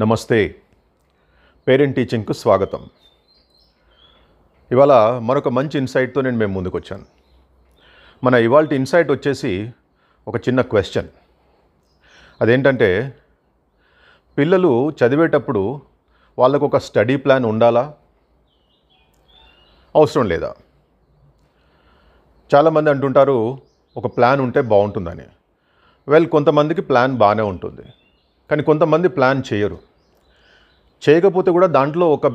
నమస్తే. పేరెంట్ టీచింగ్కు స్వాగతం. ఇవాళ మరొక మంచి ఇన్సైట్తో నేను మేము ముందుకు వచ్చాను మన ఇవాళ ఇన్సైట్ వచ్చేసి ఒక చిన్న క్వశ్చన్ అదేంటంటే పిల్లలు చదివేటప్పుడు వాళ్ళకు ఒక స్టడీ ప్లాన్ ఉండాలా? అవసరం లేదా? చాలామంది అంటుంటారు ఒక ప్లాన్ ఉంటే బాగుంటుందని. వెల్ కొంతమందికి ప్లాన్ బాగానే ఉంటుంది. కానీ కొంతమంది ప్లాన్ చేయరు. చేయకపోతే కూడా దాంట్లో ఒక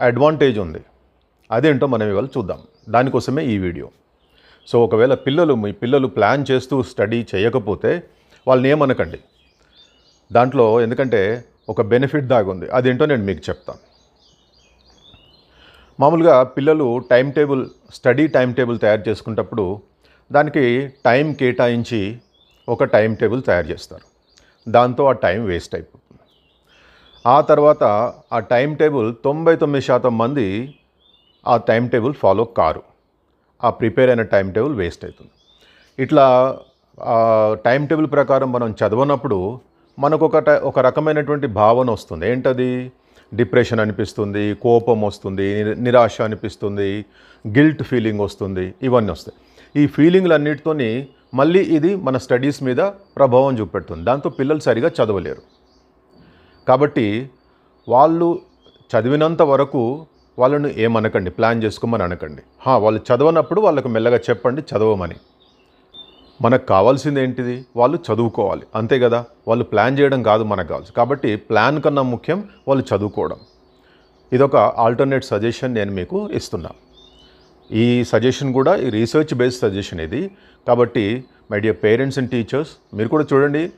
అడ్వాంటేజ్ ఉంది. అదేంటో మనం ఇవాళ చూద్దాం. దానికోసమే ఈ వీడియో. సో ఒకవేళ పిల్లలు మీ పిల్లలు ప్లాన్ చేస్తూ స్టడీ చేయకపోతే వాళ్ళని ఏమనకండి. దాంట్లో ఎందుకంటే ఒక బెనిఫిట్ దాగుంది. అదేంటో నేను మీకు చెప్తాను మామూలుగా పిల్లలు time table study time table తయారు చేసుకునేటప్పుడు దానికి టైం కేటాయించి ఒక టైం టేబుల్ తయారు చేస్తారు. దాంతో ఆ టైం వేస్ట్ అయిపోతుంది. ఆ తర్వాత ఆ టైం టేబుల్ తొంభై తొమ్మిది శాతం మంది ఆ టైం టేబుల్ ఫాలో కారు. ఆ ప్రిపేర్ అయిన టైం టేబుల్ వేస్ట్ అవుతుంది. ఇట్లా టైం టేబుల్ ప్రకారం మనం చదవనప్పుడు మనకు ఒక ట- ఒక రకమైనటువంటి భావన వస్తుంది. ఏంటది? డిప్రెషన్ అనిపిస్తుంది కోపం వస్తుంది నిరాశ అనిపిస్తుంది గిల్ట్ ఫీలింగ్ వస్తుంది ఇవన్నీ వస్తాయి. ఈ ఫీలింగ్లన్నిటితోని మళ్ళీ ఇది మన స్టడీస్ మీద ప్రభావం చూపెడుతుంది. దాంతో పిల్లలు సరిగా చదవలేరు. కాబట్టి వాళ్ళు చదివినంత వరకు వాళ్ళను ఏమనకండి? ప్లాన్ చేసుకోమని అనకండి. వాళ్ళు చదవనప్పుడు వాళ్ళకు మెల్లగా చెప్పండి చదవమని. మనకు కావాల్సింది ఏంటిది? వాళ్ళు చదువుకోవాలి. అంతే కదా? వాళ్ళు ప్లాన్ చేయడం కాదు మనకు కావాల్సి కాబట్టి ప్లాన్ కన్నా ముఖ్యం వాళ్ళు చదువుకోవడం. ఇదొక ఆల్టర్నేట్ సజెషన్ నేను మీకు ఇస్తున్నా. ఈ సజెషన్ కూడా ఈ రీసెర్చ్ బేస్డ్ సజెషన్ ఇది. కాబట్టి my dear parents and teachers మీరు కూడా చూడండి.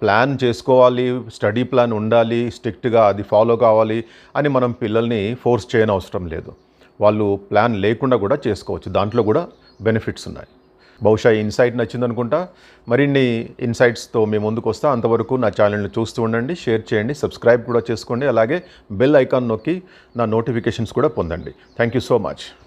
ప్లాన్ చేసుకోవాలి స్టడీ ప్లాన్ ఉండాలి స్ట్రిక్ట్గా అది ఫాలో కావాలి అని మనం పిల్లల్ని ఫోర్స్ చేయని అవసరం లేదు. వాళ్ళు ప్లాన్ లేకుండా కూడా చేసుకోవచ్చు. దాంట్లో కూడా బెనిఫిట్స్ ఉన్నాయి. బహుశా ఈ ఇన్సైట్ నచ్చింది అనుకుంటా మరిన్ని ఇన్సైట్స్తో మేము ముందుకు వస్తా. అంతవరకు నా ఛానల్ని చూస్తూ ఉండండి షేర్ చేయండి సబ్స్క్రైబ్ కూడా చేసుకోండి. అలాగే బెల్ ఐకాన్ నొక్కి నా నోటిఫికేషన్స్ కూడా పొందండి. Thank you so much.